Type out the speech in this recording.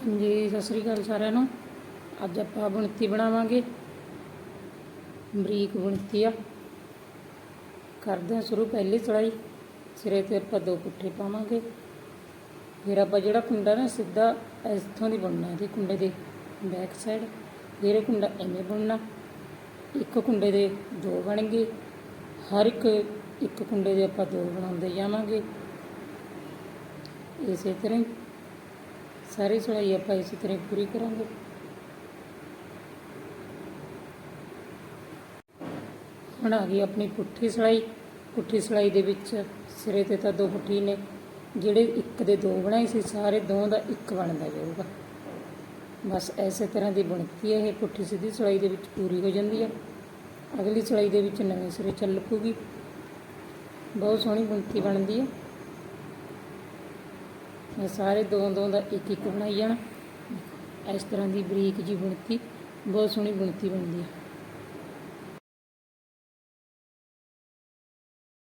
ਜੀ, ਸਤਿ ਸ੍ਰੀ ਅਕਾਲ ਸਾਰਿਆਂ ਨੂੰ। ਅੱਜ ਆਪਾਂ ਬੁਣਤੀ ਬਣਾਵਾਂਗੇ। ਬਰੀਕ ਬੁਣਤੀ ਆ। ਕਰਦੇ ਹਾਂ ਸ਼ੁਰੂ ਪਹਿਲੀ ਚੜਾਈ ਸਿਰੇ ਤੇ ਆਪਾਂ ਦੋ ਪੁੱਠੇ ਪਾਵਾਂਗੇ। ਫਿਰ ਆਪਾਂ ਜਿਹੜਾ ਕੁੰਡਾ ਨਾ ਸਿੱਧਾ ਇੱਥੋਂ ਦੀ ਬੁਣਨਾ, ਇਹਦੇ ਕੁੰਡੇ ਦੇ ਬੈਕ ਸਾਈਡ ਫਿਰ ਇਹ ਕੁੰਡਾ ਐਵੇਂ ਬੁਣਨਾ। ਇੱਕ ਕੁੰਡੇ ਦੇ ਦੋ ਬਣਨਗੇ। ਹਰ ਇੱਕ ਇੱਕ ਕੁੰਡੇ ਦੇ ਆਪਾਂ ਦੋ ਬਣਾਉਂਦੇ ਜਾਵਾਂਗੇ। ਇਸੇ ਤਰ੍ਹਾਂ ਸਾਰੀ ਸਿਲਾਈ ਆਪਾਂ ਇਸੇ ਤਰ੍ਹਾਂ ਪੂਰੀ ਕਰਾਂਗੇ ਹੁਣ ਆ ਗਈ ਆਪਣੀ ਪੁੱਠੀ ਸਿਲਾਈ। ਪੁੱਠੀ ਸਿਲਾਈ ਦੇ ਵਿੱਚ ਸਿਰੇ ਤੇ ਤਾਂ ਦੋ ਪੁੱਠੀ ਨੇ, ਜਿਹੜੇ ਇੱਕ ਦੇ ਦੋ ਬਣਾਏ ਸੀ, ਸਾਰੇ ਦੋ ਦਾ ਇੱਕ ਬਣਦਾ ਜਾਊਗਾ। ਬਸ ਐਸੇ ਤਰ੍ਹਾਂ ਦੀ ਬਣਤੀ ਹੈ ਇਹ ਪੁੱਠੀ ਸਿੱਧੀ ਸਿਲਾਈ ਦੇ ਵਿੱਚ ਪੂਰੀ ਹੋ ਜਾਂਦੀ ਹੈ। ਅਗਲੀ ਸਿਲਾਈ ਦੇ ਵਿੱਚ ਨਵੇਂ ਸਿਰੇ ਚੱਲ ਪੂਗੀ ਬਹੁਤ ਸੋਹਣੀ ਬੁਣਤੀ ਬਣਦੀ ਹੈ। ਇਹ ਸਾਰੇ ਦੋ ਦੋ ਦਾ ਇੱਕ ਇੱਕ ਬਣਾਈ ਜਾਣਾ। ਇਸ ਤਰ੍ਹਾਂ ਦੀ ਬਰੀਕ ਜੀ ਬੁਣਤੀ, ਬਹੁਤ ਸੋਹਣੀ ਬੁਣਤੀ ਬਣਦੀ ਹੈ